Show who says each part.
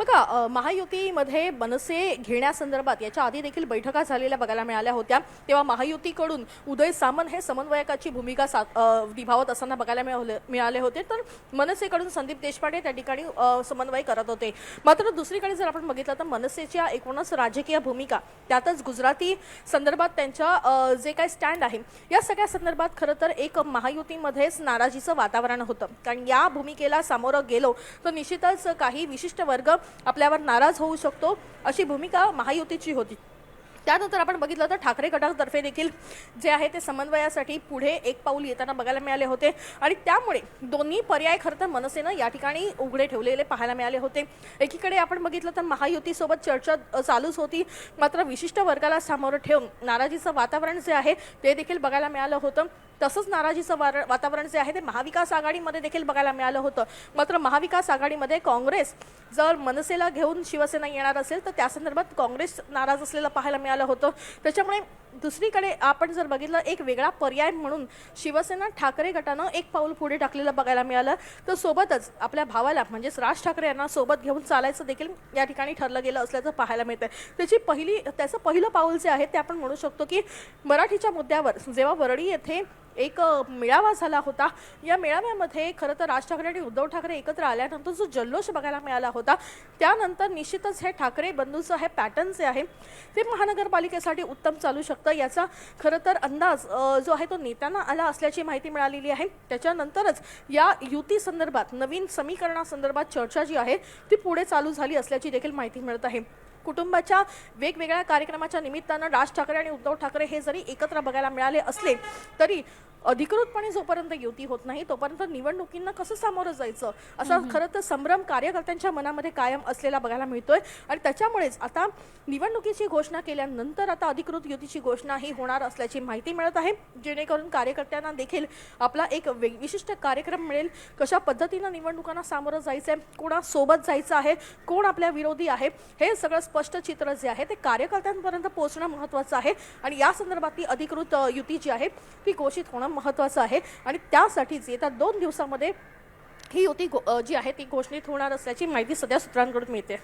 Speaker 1: बघा महायुतीमध्ये मनसे घेण्यासंदर्भात याच्या आधी देखील बैठका झालेल्या बघायला मिळाल्या होत्या. तेव्हा महायुतीकडून उदय सामंत हे समन्वयकाची भूमिका सा निभावत असताना बघायला मिळाले मिळाले होते. तर मनसेकडून संदीप देशपांडे त्या ठिकाणी समन्वय करत होते. मात्र दुसरीकडे जर आपण बघितलं तर मनसेच्या एकूणच राजकीय भूमिका त्यातच गुजराती संदर्भात त्यांच्या जे काय स्टँड आहे या सगळ्या संदर्भात खरं तर एक महायुतीमध्येच नाराजीचं वातावरण होतं. कारण या भूमिकेला सामोरं गेलो तर निश्चितच काही विशिष्ट वर्ग आपल्यावर नाराज होऊ शकतो अशी भूमिका महायुतीची होती. त्यानंतर आपण बघितलं तर ठाकरे गटातर्फे देखील जे आहे ते समन्वयासाठी पुढे एक पाऊल येताना बघायला मिळाले होते. आणि त्यामुळे दोन्ही पर्याय खरं तर मनसेनं या ठिकाणी उघडे ठेवलेले पाहायला मिळाले होते. एकीकडे आपण बघितलं तर महायुतीसोबत चर्चा चालूच होती. मात्र विशिष्ट वर्गाला सामोरं ठेवून नाराजीचं वातावरण जे आहे ते देखील बघायला मिळालं होतं. तसंच नाराजीचं वार- वातावरण जे आहे ते महाविकास आघाडीमध्ये देखील बघायला मिळालं होतं. मात्र महाविकास आघाडीमध्ये काँग्रेस जर मनसेला घेऊन शिवसेना येणार असेल तर त्या संदर्भात काँग्रेस नाराज असलेलं पाहायला मिळालं होतं. त्याच्यामुळे दुसरीकडे आपण जर बघितलं एक वेगळा पर्याय म्हणून शिवसेना ठाकरे गटानं एक पाऊल पुढे टाकलेलं बघायला मिळालं. तर सोबतच आपल्या भावाला म्हणजेच राज ठाकरे यांना सोबत घेऊन चालायचं देखील या ठिकाणी ठरलं गेलं असल्याचं पाहायला मिळतं त्याची पहिली त्याचं पहिलं पाऊल जे आहे ते आपण म्हणू शकतो की मराठीच्या मुद्द्यावर जेव्हा वरळी येथे एक मेळावा झाला होता. या मेळाव्यामध्ये खरं तर राज ठाकरे आणि उद्धव ठाकरे एकत्र आल्यानंतर जो जल्लोष बघायला मिळाला होता त्यानंतर निश्चितच हे ठाकरे बंधूचं हे पॅटर्न जे आहे ते महानगरपालिकेसाठी उत्तम चालू शकतं. याचा खरं तर अंदाज जो आहे तो नेत्यांना आला असल्याची माहिती मिळालेली आहे. त्याच्यानंतरच या युती संदर्भात नवीन समीकरणासंदर्भात चर्चा जी आहे ती पुढे चालू झाली असल्याची देखील माहिती मिळत आहे. कुटुंबाच्या वेगवेगळ्या कार्यक्रमाच्या निमित्तानं राज ठाकरे आणि उद्धव ठाकरे हे जरी एकत्र बघायला मिळाले असले तरी अधिकृतपणे जोपर्यंत युती होत नाही तोपर्यंत निवडणुकींना कसं सामोरं जायचं? असा खरं तर संभ्रम कार्यकर्त्यांच्या मनामध्ये कायम असलेला बघायला मिळतोय. आणि त्याच्यामुळेच आता निवडणुकीची घोषणा केल्यानंतर आता अधिकृत युतीची घोषणा ही होणार असल्याची माहिती मिळत आहे. जेणेकरून कार्यकर्त्यांना देखील आपला एक विशिष्ट कार्यक्रम मिळेल. कशा पद्धतीनं निवडणुकांना सामोरं जायचं आहे कोणासोबत जायचं आहे? कोण आपल्या विरोधी आहे? हे सगळं स्पष्ट चित्र जे आहे ते कार्यकर्त्यांपर्यंत पोहोचणं महत्त्वाचं आहे. आणि या संदर्भात ती अधिकृत युती जी आहे ती घोषित होणं महत्त्वाचं आहे. आणि त्यासाठीच येत्या दोन दिवसामध्ये ही युती जी आहे ती घोषित होणार असल्याची माहिती सध्या सूत्रांकडून मिळते.